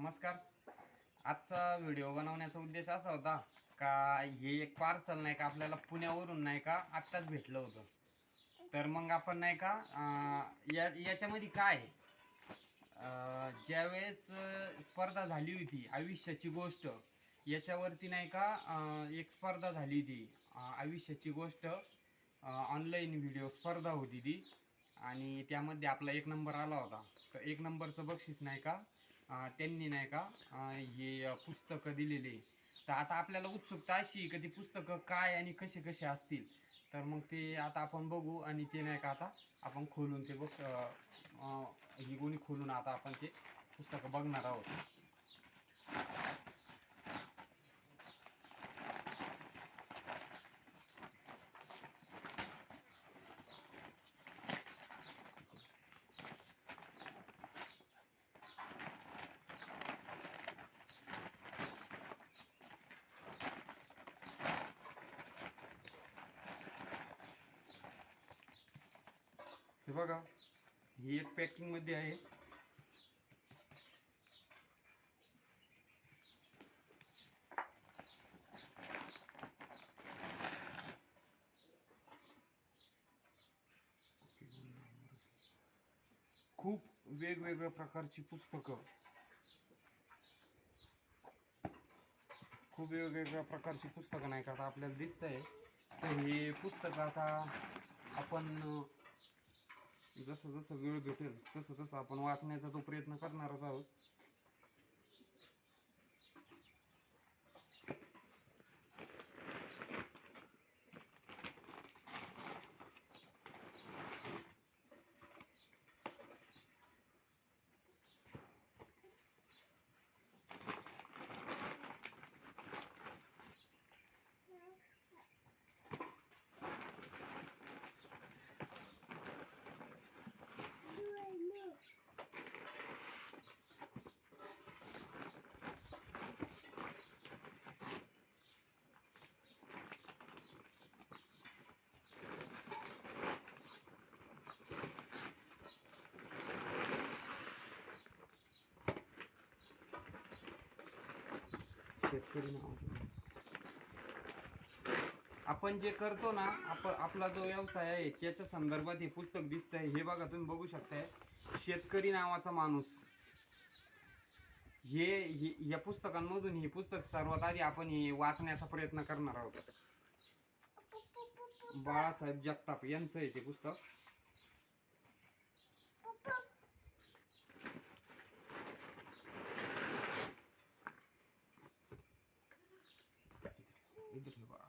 नमस्कार. आजचा व्हिडिओ बनवण्याचा उद्देश असा होता का हे एक पार्सल नाही का आपल्याला पुण्यावरून नाही का आत्ताच भेटलं होतं. तर मग आपण नाही का या याच्यामध्ये काय आहे? ज्यावेळेस स्पर्धा झाली होती आयुष्याची गोष्ट याच्यावरती नाही का एक स्पर्धा झाली होती. आयुष्याची गोष्ट ऑनलाईन व्हिडिओ स्पर्धा होती ती. आणि त्यामध्ये आपला एक नंबर आला होता. तर एक नंबरचं बक्षीस नाही का? त्यांनी नाही का हे पुस्तकं दिलेली. तर आता आपल्याला उत्सुकता अशी की ती पुस्तकं काय आणि कसे कसे असतील. तर मग ते आता आपण बघू आणि ते नाही का आता आपण खोलून ते बघ अं, ही गोणी खोलून आता आपण ते पुस्तकं बघणार आहोत. हे बघा ही एक पॅकिंगमध्ये आहे. खूप वेगवेगळ्या प्रकारची पुस्तकं. खूप वेगवेगळ्या प्रकारची पुस्तकं नाही का आता आपल्याला दिसत आहे तर हे पुस्तक आता आपण जसं जसं वेळ भेटेल तसं तसं आपण वाचण्याचा तो प्रयत्न करणारच आहोत. शेतकरी नावाचा आपण जे करतो ना आपण आपला जो व्यवसाय आहे त्याच्या संदर्भात हे पुस्तक दिसत आहे हे बघा तुम्ही बघू शकताय. शेतकरी नावाचा माणूस. हे- या पुस्तकांमधून हे पुस्तक सर्वात आधी आपण हे वाचण्याचा प्रयत्न करणार आहोत. बाळासाहेब जगताप यांचं आहे ते पुस्तक. इधर हे बघा.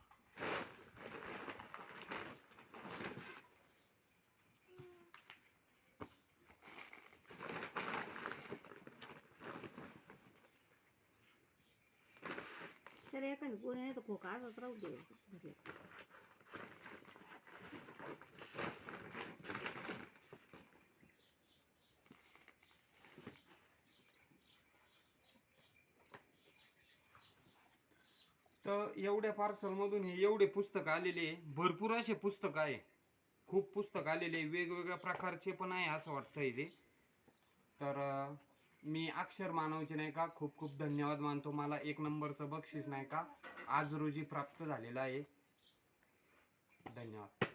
तर एखादी कोणी नाही तर खोका तर एवढ्या पार्सलमधून हे एवढे पुस्तक आलेले भरपूर असे पुस्तक आहे. खूप पुस्तक आलेले वेगवेगळ्या प्रकारचे पण आहे असं वाटतं इथे तर मी अक्षर मानवचे नाही का खूप खूप धन्यवाद मानतो. मला एक नंबरचं बक्षीस नाही का आज रोजी प्राप्त झालेलं आहे. धन्यवाद.